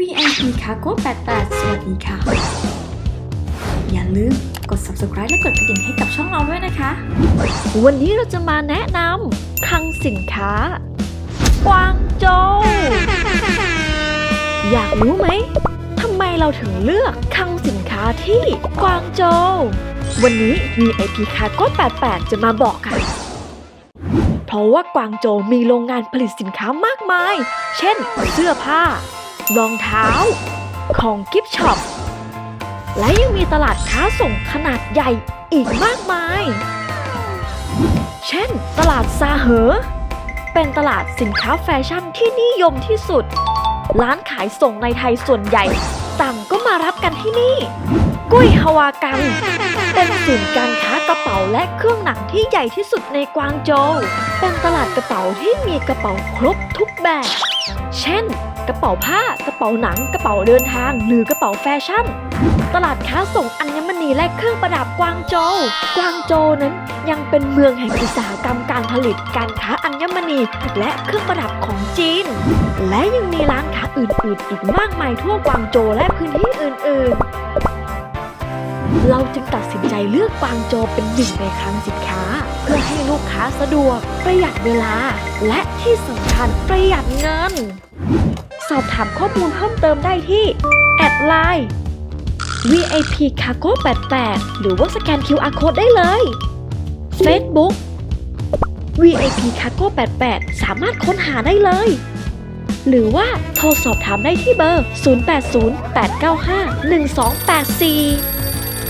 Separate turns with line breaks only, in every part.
VIP Cargo 88 สวัสดีค่ะ อย่าลืมกด subscribe และกดกระดิ่งให้กับช่องเราด้วยนะคะ
วันนี้เราจะมาแนะนำคลังสินค้ากวางโจวอยากรู้ไหมทำไมเราถึงเลือกคลังสินค้าที่กวางโจววันนี้ VIP Cargo 88 จะมาบอกกัน เพราะว่ากวางโจวมีโรงงานผลิตสินค้ามากมาย เช่น เสื้อผ้า รองเท้า ของกิฟช็อป และยังมีตลาดค้าส่งขนาดใหญ่อีกมากมาย เช่น ตลาดซาเหอ เป็นตลาดสินค้าแฟชั่นที่นิยมที่สุด ร้านขายส่งในไทยส่วนใหญ่ต่างก็มารับกันที่นี่ กุ้ยฮาวากังเป็นศูนย์การค้ากระเป๋าและเครื่องหนังที่ใหญ่ที่สุดในกวางโจว เป็นตลาดกระเป๋าที่มีกระเป๋าครบทุกแบบ เช่น กระเป๋าผ้ากระเป๋าหนัง กระเป๋าเดินทาง หรือกระเป๋าแฟชั่น ตลาดค้าส่งอัญมณีและเครื่องประดับกวางโจว กวางโจวนั้นยังเป็นเมืองแห่งอุตสาหกรรมการผลิตการค้าอัญมณี และเครื่องประดับของจีน และยังมีร้านค้าอื่นๆ อีกมากมายทั่วกวางโจวและพื้นที่อื่นๆ เราจึงตัดสินใจเลือกกวางโจวเป็นหนึ่งในคลังสินค้า พื่อให้ลูกค้าสะดวก ประหยัดเวลา และที่สำคัญประหยัดเงิน สอบถามข้อมูลเพิ่มเติมได้ที่แอดไลน์ VIP Cargo 88 หรือว่าสแกน QR Code ได้เลย Facebook VIP Cargo 88 สามารถค้นหาได้เลย หรือว่าโทรสอบถามได้ที่เบอร์ 0808951284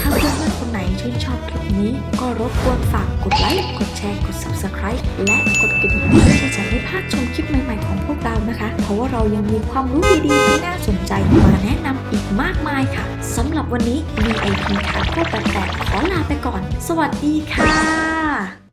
ถ้าเพื่อนๆคนไหนชื่นชอบคลิปนี้ ก็รบกวนฝากกดไลค์ กดแชร์ กด subscribe และกดกระดิ่งเพื่อที่จะไม่พลาดชมคลิปใหม่ๆของพวกเรานะคะ เพราะว่าเรายังมีความรู้ดีๆที่น่าสนใจมาแนะนำอีกมากมายค่ะสำหรับวันนี้ VIP ค่ะก็88ขอลาไปก่อน สวัสดีค่ะ